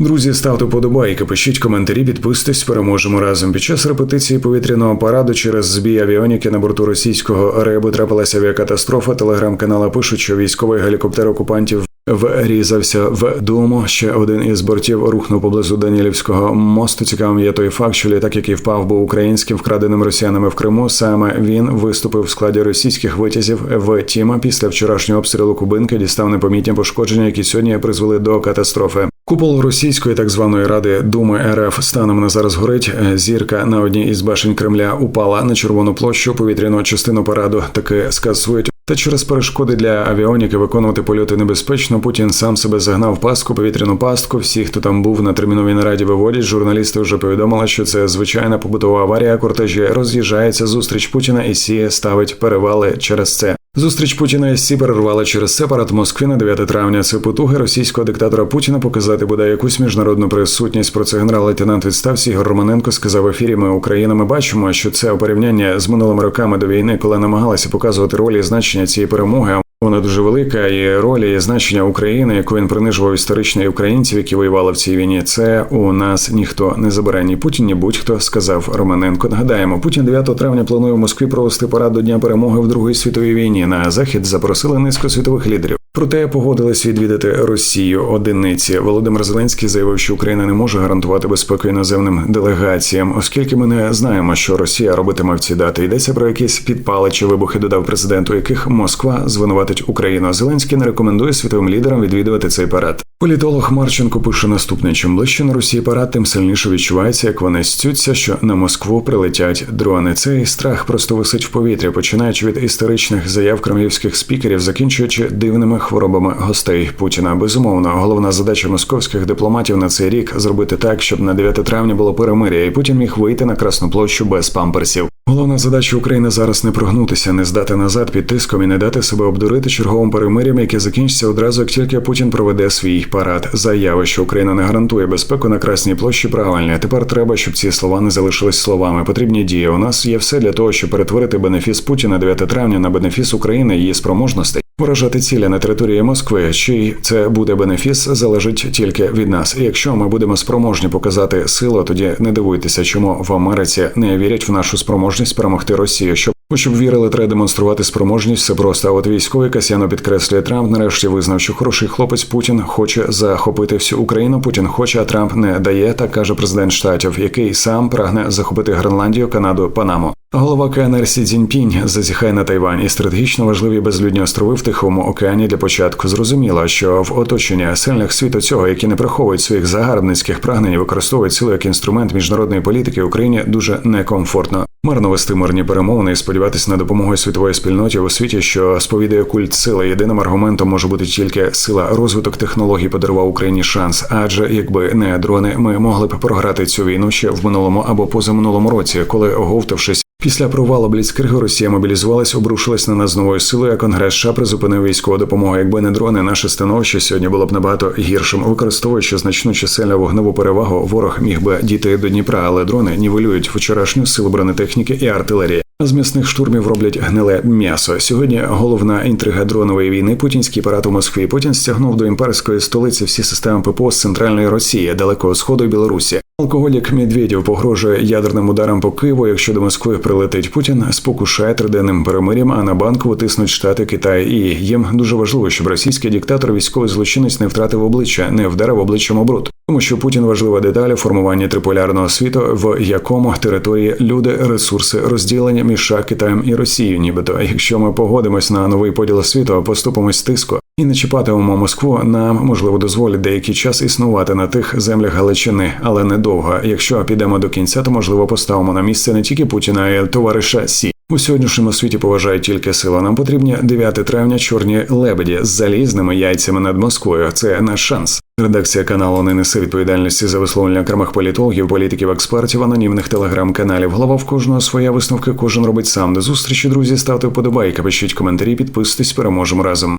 Друзі, ставте подобайки, пишіть коментарі, підписуйтесь, переможемо разом. Під час репетиції повітряного параду через збій авіоніки на борту російського ребу трапилася авіакатастрофа. Телеграм-канала пишуть, що військовий гелікоптер окупантів врізався в дому. Ще один із бортів рухнув поблизу Данілівського мосту. Цікавим є той факт, що літак, який впав, був українським, вкраденим росіянами в Криму. Саме він виступив в складі російських витязів. Втім, після вчорашнього обстрілу Кубинки дістав непомітні пошкодження, які сьогодні призвели до катастрофи. Купол російської так званої ради Думи РФ станом на зараз горить. Зірка на одній із башень Кремля упала на червону площу. Повітряну частину параду таки скасують. Та через перешкоди для авіоніки виконувати польоти небезпечно. Путін сам себе загнав в пастку, повітряну пастку. Всі, хто там був на терміновій нараді, виводять. Журналісти вже повідомили, що це звичайна побутова аварія. Кортежі роз'їжджається зустріч Путіна і Сі ставить перевали через це. Зустріч Путіна із Сі перервали через сепарат Москви на 9 травня. Це потуги російського диктатора Путіна показати бодай якусь міжнародну присутність. Про це генерал-лейтенант відставці Ігор Романенко сказав в ефірі. Ми Україна. Ми бачимо, що це у порівнянні з минулими роками до війни, коли намагалися показувати ролі і значення цієї перемоги. Вона дуже велика і ролі і значення України, яку він принижував історично і українців, які воювали в цій війні. Це у нас ніхто не забере ні Путін, ні будь-хто сказав Романенко. Нагадаємо, Путін 9 травня планує в Москві провести парад до Дня перемоги в Другій світовій війні. На захід запросили низку світових лідерів. Проте погодились відвідати Росію одиниці. Володимир Зеленський заявив, що Україна не може гарантувати безпеку іноземним делегаціям, оскільки ми не знаємо, що Росія робитиме в ці дати. Йдеться про якісь підпали чи вибухи, додав президент, у яких Москва звинуватить Україну. Зеленський не рекомендує світовим лідерам відвідувати цей парад. Політолог Марченко пише наступне: чим ближче на Росії парад, тим сильніше відчувається, як вони стються, що на Москву прилетять дрони. Цей страх просто висить в повітрі, починаючи від історичних заяв кремлівських спікерів, закінчуючи дивними хворобами гостей Путіна. Безумовно, головна задача московських дипломатів на цей рік зробити так, щоб на 9 травня було перемир'я, і Путін міг вийти на Красну площу без памперсів. Головна задача України зараз не прогнутися, не здати назад під тиском і не дати себе обдурити черговим перемир'ям, яке закінчиться одразу, як тільки Путін проведе свій парад. Заяви, що Україна не гарантує безпеку на Красній площі, правильні. Тепер треба, щоб ці слова не залишились словами. Потрібні дії. У нас є все для того, щоб перетворити бенефіс Путіна 9 травня на бенефіс України і її спроможностей. Виражати цілі на території Москви, чий це буде бенефіс, залежить тільки від нас. І якщо ми будемо спроможні показати силу, тоді не дивуйтеся, чому в Америці не вірять в нашу спроможність перемогти Росію. Щоб щоб вірили, треба демонструвати спроможність. Все просто. А от військовий Касьяно підкреслює Трамп. Нарешті визнав, що хороший хлопець Путін хоче захопити всю Україну. Путін хоче, а Трамп не дає. Так каже президент штатів, який сам прагне захопити Гренландію, Канаду, Панаму. Голова КНР Сі Цзіньпінь зазіхає на Тайвань і стратегічно важливі безлюдні острови в Тихому океані для початку. Зрозуміло, що в оточенні сильних світу цього, які не приховують своїх загарбницьких прагнень, використовують силу як інструмент міжнародної політики Україні дуже некомфортно. Марно вести мирні перемовини і сподіватися на допомогу світової спільноті у світі, що сповідає культ сили. Єдиним аргументом може бути тільки сила розвиток технологій подарував Україні шанс. Адже якби не дрони, ми могли б програти цю війну ще в минулому або позаминулому році, коли оговтавшись. Після провалу Бліцкригу Росія мобілізувалась, обрушилась на нас новою силою. а Конгрес США призупинив військову допомогу. Якби не дрони, наше становище сьогодні було б набагато гіршим. Використовуючи значну чисельну вогневу перевагу, ворог міг би дійти до Дніпра, але дрони нівелюють вчорашню силу бронетехніки і артилерії. З м'ясних штурмів роблять гниле м'ясо. Сьогодні головна інтрига дронової війни. Путінський парад у Москві. Путін стягнув до імперської столиці всі системи ППО з центральної Росії, далекого сходу і Білорусі. Алкоголік Медведєв погрожує ядерним ударом по Києву. Якщо до Москви прилетить Путін, спокушає триденним перемир'ям, а на банку витиснуть штати Китай. І їм дуже важливо, щоб російський диктатор, військовий злочинець не втратив обличчя, не вдарив обличчям обрут. Тому що Путін важлива деталь формування триполярного світу, в якому території люди, ресурси розділення між США, Китаєм і Росією. Нібито, якщо ми погодимось на новий поділ світу, поступимось тиску і не чіпатимемо Москву, нам можливо дозволить деякий час існувати на тих землях Галичини, але недовго. Якщо підемо до кінця, то можливо поставимо на місце не тільки Путіна, а й товариша Сі. У сьогоднішньому світі поважають тільки сила. Нам потрібні 9 травня чорні лебеді з залізними яйцями над Москвою. Це наш шанс. Редакція каналу не несе відповідальності за висловлення окремих політологів, політиків, експертів, анонімних телеграм-каналів. Голова в кожного своя висновки. Кожен робить сам. До зустрічі, друзі. Ставте вподобайки, пишіть коментарі, підписуйтесь, переможемо разом.